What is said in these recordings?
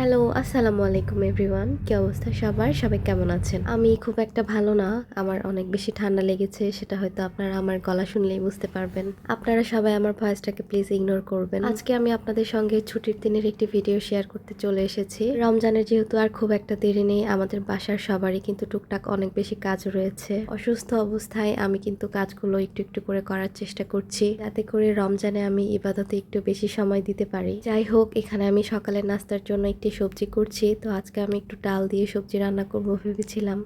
Hello, আসসালামু আলাইকুম everyone. কি অবস্থা সবার? সবাই কেমন আছেন? আমি খুব একটা ভালো না। আমার অনেক বেশি ঠান্ডা লেগেছে, সেটা হয়তো আপনারা আমার গলা শুনলেই বুঝতে পারবেন। আপনারা সবাই আমার ভয়েসটাকে প্লিজ ইগনোর করবেন। আজকে আমি আপনাদের সঙ্গে ছুটির দিনের একটি ভিডিও শেয়ার করতে চলে এসেছি। রমজানের যেহেতু আর খুব একটা দেরি নেই, আমাদের বাসার সবারই কিন্তু টুকটাক অনেক বেশি কাজ রয়েছে। অসুস্থ অবস্থায় আমি কিন্তু কাজগুলো একটু একটু করে করার চেষ্টা করছি। যাতে করে রমজানে আমি ইবাদতে একটু বেশি সময় দিতে পারি। যাই হোক, এখানে আমি সকালের নাস্তার জন্য একটি সবজি করছি। তো আজকে আমি একটু ডাল দিয়ে সবজি রান্না করব ভেবেছিলাম।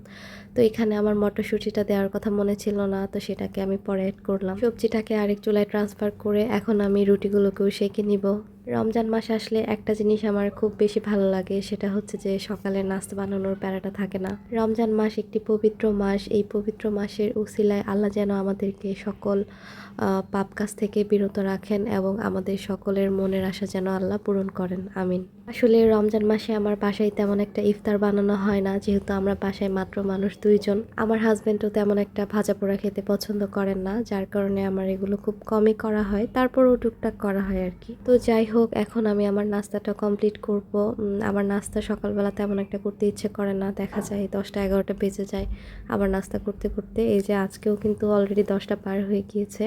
তো এখানে আমার মটরশুটিটা দেওয়ার কথা মনে ছিল না, তো সেটাকে আমি পরে অ্যাড করলাম। সবজিটাকে আরেক চুলায় ট্রান্সফার করে এখন আমি রুটিগুলোকেও সেঁকে নিব। রমজান মাস আসলে একটা জিনিস আমার খুব বেশি ভালো লাগে, সেটা হচ্ছে যে সকালে নাস্তা বানানোর প্যারাটা থাকে না। রমজান মাস একটি পবিত্র মাস, এই পবিত্র মাসের উসিলায় আল্লাহ যেন আমাদেরকে সকল পাপ কাজ থেকে বিরত রাখেন এবং আমাদের সকলের মনের আশা যেন আল্লাহ পূরণ করেন, আমিন। আসলে রমজান মাসে আমার বাসায় তেমন একটা ইফতার বানানো হয় না, যেহেতু আমরা বাসায় মাত্র মানুষ দুইজন। আমার হাজবেন্ডও তেমন একটা ভাজা পোড়া খেতে পছন্দ করেন না, যার কারণে আমার এগুলো খুব কমই করা হয়, তারপরও টুকটাক করা হয় আর কি। তো যাই হোক, এখন আমি আমার নাস্তাটা কমপ্লিট করব। আমার নাস্তা সকালবেলা তেমন একটা করতে ইচ্ছে করে না, দেখা যায় দশটা এগারোটা বেজে যায়। আবার নাস্তা করতে করতে, এই যে আজকেও কিন্তু অলরেডি দশটা পার হয়ে গিয়েছে।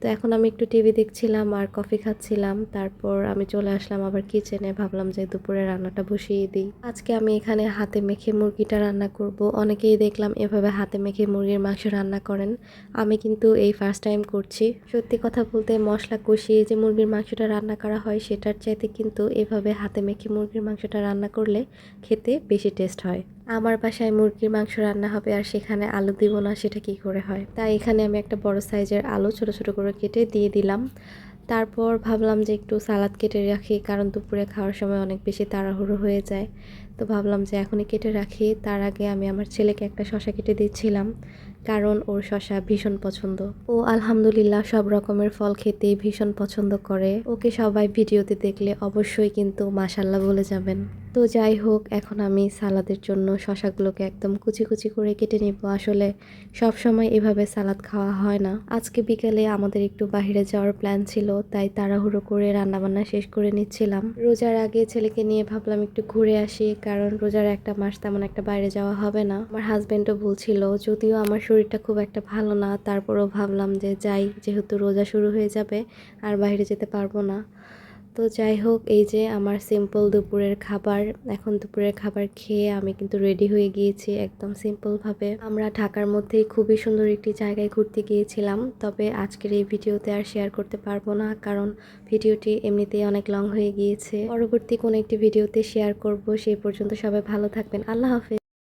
তো এখন আমি একটু টিভি দেখছিলাম আর কফি খাচ্ছিলাম। তারপর আমি চলে আসলাম আবার কিচেনে। ভাবলাম যে দুপুরে রান্নাটা বসিয়ে দিই। আজকে আমি এখানে হাতে মেখে মুরগিটা রান্না করব। অনেকেই দেখলাম এভাবে হাতে মেখে মুরগির মাংস রান্না করেন। আমি কিন্তু এই ফার্স্ট টাইম করছি। সত্যি কথা বলতে মশলা কষিয়ে যে মুরগির মাংসটা রান্না করা হয়, সেটার চাইতে কিন্তু এভাবে হাতে মেখে মুরগির মাংসটা রান্না করলে খেতে বেশি টেস্ট হয়। আমার বাসায় মুরগির মাংস রান্না হবে আর সেখানে আলু দিব না, সেটা কি করে হয়? তাই এখানে আমি একটা বড় সাইজের আলু ছোট ছোট করে কেটে দিয়ে দিলাম। তারপর ভাবলাম যে একটু সালাদ কেটে রাখি, কারণ দুপুরে খাওয়ার সময় অনেক বেশি তাড়াহুড়ো হয়ে যায়। তো ভাবলাম যে এখনই কেটে রাখি। তার আগে আমি আমার ছেলেকে একটা শশা কেটে দিচ্ছিলাম, কারণ ওর শশা ভীষণ পছন্দ। ও আলহামদুলিল্লাহ সব রকমের ফল খেতেই ভীষণ পছন্দ করে। ওকে সবাই ভিডিওতে দেখলে অবশ্যই কিন্তু মাশাল্লাহ বলে যাবেন। তো যাই হোক, এখন আমি সালাদের জন্য শশাগুলোকে একদম কুচি কুচি করে কেটে নিব। আসলে সব সময় এভাবে সালাদ খাওয়া হয় না। আজকে বিকেলে আমাদের একটু বাইরে যাওয়ার প্ল্যান ছিল, তাই তাড়াহুড়ো করে রান্নাবান্না শেষ করে নিচ্ছিলাম। রোজার আগে ছেলেকে নিয়ে ভাবলাম একটু ঘুরে আসি, কারণ রোজার একটা মাস তেমন একটা বাইরে যাওয়া হবে না। আমার হাজবেন্ডও বলছিল যদিও আমার শরীরটা খুব একটা ভালো না, তারপরও ভাবলাম যে যাই, যেহেতু রোজা শুরু হয়ে যাবে, আর বাইরে যেতে পারব না। তো যাই হোক, এই যে আমার সিম্পল দুপুরের খাবার। এখন দুপুরের খাবার খেয়ে আমি কিন্তু রেডি হয়ে গিয়েছি একদম সিম্পলভাবে আমরা ঢাকার মধ্যেই খুবই সুন্দর একটি জায়গায় ঘুরতে গিয়েছিলাম, তবে আজকের এই ভিডিওতে আর শেয়ার করতে পারব না, কারণ ভিডিওটি এমনিতেই অনেক লং হয়ে গিয়েছে। পরবর্তী কোনো একটি ভিডিওতে শেয়ার করব, সেই পর্যন্ত সবাই ভালো থাকবেন। আল্লাহ হাফেজ।